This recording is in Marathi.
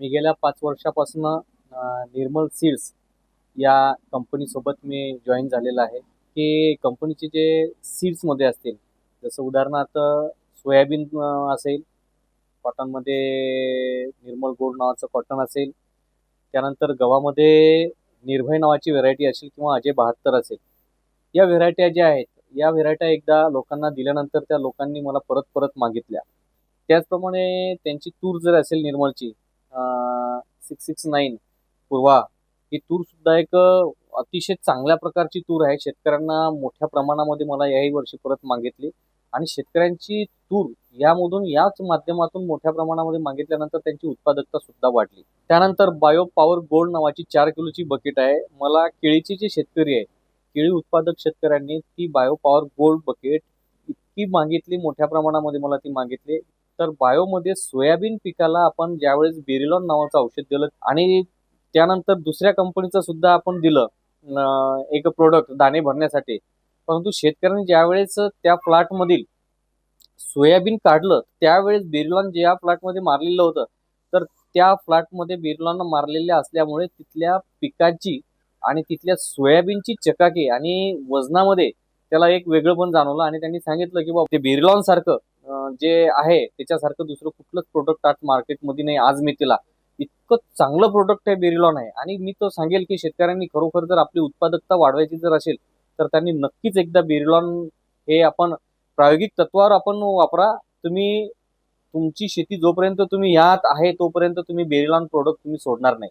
मी गेल्या पाच वर्षापासून निर्मल सीड्स या कंपनीसोबत मी जॉईन झालेला आहे. की कंपनीचे जे सीड्समध्ये असतील जसं उदाहरणार्थ सोयाबीन असेल कॉटनमध्ये निर्मल गोल्ड नावाचं कॉटन असेल त्यानंतर गव्हामध्ये निर्भय नावाची व्हेरायटी असेल किंवा अजय बहात्तर असेल. या व्हेरायट्या ज्या आहेत या व्हेरायट्या एकदा लोकांना दिल्यानंतर त्या लोकांनी मला परत परत मागितल्या. त्याचप्रमाणे त्यांची तूर जर असेल निर्मलची सिक्स सिक्स नाईन पूर्वा. ही तूर सुद्धा एक अतिशय चांगल्या प्रकारची तूर आहे. शेतकऱ्यांना मोठ्या प्रमाणामध्ये मला याही वर्षी परत मागितली. आणि शेतकऱ्यांची तूर यामधून याच माध्यमातून मोठ्या प्रमाणामध्ये मागितल्यानंतर त्यांची उत्पादकता सुद्धा वाढली. त्यानंतर बायो पॉवर गोल्ड नावाची चार किलोची बकेट आहे. मला केळीचे जे शेतकरी आहे केळी उत्पादक शेतकऱ्यांनी ती बायो पॉवर गोल्ड बकेट इतकी मागितली मोठ्या प्रमाणामध्ये मला ती मागितली. तर बायोमध्ये सोयाबीन पिकाला आपण ज्यावेळेस बेरिलॉन नावाचं औषध दिलं आणि त्यानंतर दुसऱ्या कंपनीचं सुद्धा आपण दिलं एक प्रोडक्ट दाणे भरण्यासाठी. परंतु शेतकऱ्यांनी ज्यावेळेस त्या प्लॉटमधील सोयाबीन काढलं त्यावेळेस बेरिलॉन ज्या प्लॉटमध्ये मारलेलं होतं तर त्या फ्लॅटमध्ये बिरलॉन मारलेल्या असल्यामुळे तिथल्या पिकाची आणि तिथल्या सोयाबीनची चकाकी आणि वजनामध्ये त्याला एक वेगळं पण जाणवलं आणि त्यांनी सांगितलं की बाबा ते बिरलॉन सारखं जे आहे त्याच्यासारखं दुसरं कुठलंच प्रोडक्ट आज मार्केटमध्ये नाही आज मी तिला इतकं चांगलं प्रोडक्ट आहे बेरिलॉन आहे. आणि मी तो सांगेल की शेतकऱ्यांनी खरोखर जर आपली उत्पादकता वाढवायची जर असेल तर त्यांनी नक्कीच एकदा बेरिलॉन हे आपण प्रायोगिक तत्वावर आपण वापरा. तुम्ही तुमची शेती जोपर्यंत तुम्ही यात आहे तोपर्यंत तुम्ही बेरिलॉन प्रोडक्ट तुम्ही सोडणार नाही.